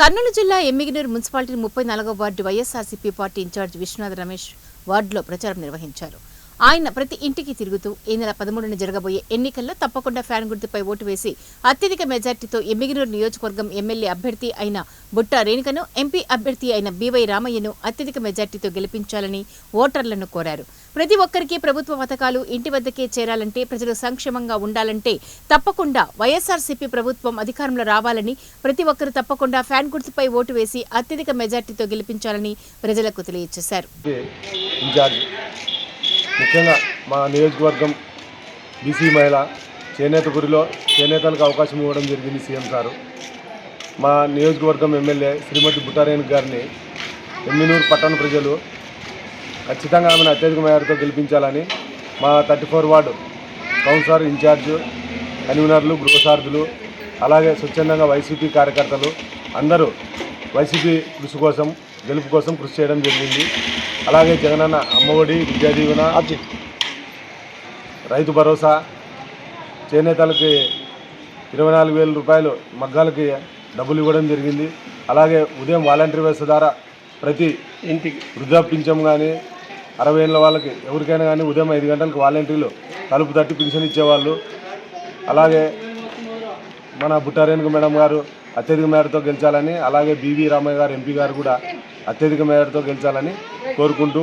కర్నూలు జిల్లా ఎమ్మిగినూరు మున్సిపాలిటీ ముప్పై నాలుగో ward YSRCP party incharge Vishwanath Ramesh వార్డులో ప్రచారం నిర్వహించారు. ఆయన ప్రతి ఇంటికి తిరుగుతూ ఈ నెల పదమూడున జరగబోయే ఎన్నికల్లో తప్పకుండా ఫ్యాన్ గుర్తుపై ఓటు వేసి అత్యధిక మెజార్టీతో ఎమ్మిగినూరు నియోజకవర్గం ఎమ్మెల్యే అభ్యర్థి అయిన బుట్టా రేణుకను ఎంపీ అభ్యర్థి అయిన బీవై రామయ్యను అత్యధిక మెజార్టీతో గెలిపించాలని ఓటర్లను కోరారు. ప్రతి ఒక్కరికి ప్రభుత్వ పథకాలు ఇంటి వద్దకే చేరాలంటే ప్రజలు సంక్షేమంగా ఉండాలంటే తప్పకుండా వైఎస్ఆర్సీపీ ప్రభుత్వం అధికారంలో రావాలని ప్రతి ఒక్కరు తప్పకుండా ఫ్యాన్ గుర్తుపై ఓటు వేసి అత్యధిక మెజార్టీతో గెలిపించాలని ప్రజలకు తెలియజేశారు. ముఖ్యంగా మా నియోజకవర్గం బీసీ మహిళ చేనేత గురిలో చేనేతలకు అవకాశం ఇవ్వడం జరిగింది సీఎం సారు. మా నియోజకవర్గం ఎమ్మెల్యే శ్రీమతి బుట్టారేణి గారిని ఎమ్మినూరు పట్టణ ప్రజలు ఖచ్చితంగా ఆమెను అత్యధిక మేరతో గెలిపించాలని మా thirty four ward councillor incharge కన్వీనర్లు గృహసార్థులు అలాగే స్వచ్ఛందంగా వైసీపీ కార్యకర్తలు అందరూ వైసీపీ కృషి కోసం గెలుపు కోసం కృషి చేయడం జరిగింది. అలాగే జగనన్న అమ్మఒడి విద్యా దీవెన రైతు భరోసా చేనేతలకి ఇరవై నాలుగు వేల రూపాయలు మగ్గాలకి డబ్బులు ఇవ్వడం జరిగింది. అలాగే ఉదయం వాలంటరీ వ్యవస్థ ద్వారా ప్రతి ఇంటికి. వృద్ధాప్యించం కానీ అరవై ఏళ్ళ వాళ్ళకి ఎవరికైనా కానీ ఉదయం ఐదు గంటలకు వాలంటీర్లు తలుపు తట్టి పింఛన్ ఇచ్చేవాళ్ళు. అలాగే మన బుట్టారేణుక మేడం గారు అత్యధిక మేరతో గెలిచాలని అలాగే బీవీ రామయ్య గారు ఎంపీ గారు కూడా అత్యధిక మేరతో గెలిచాలని కోరుకుంటూ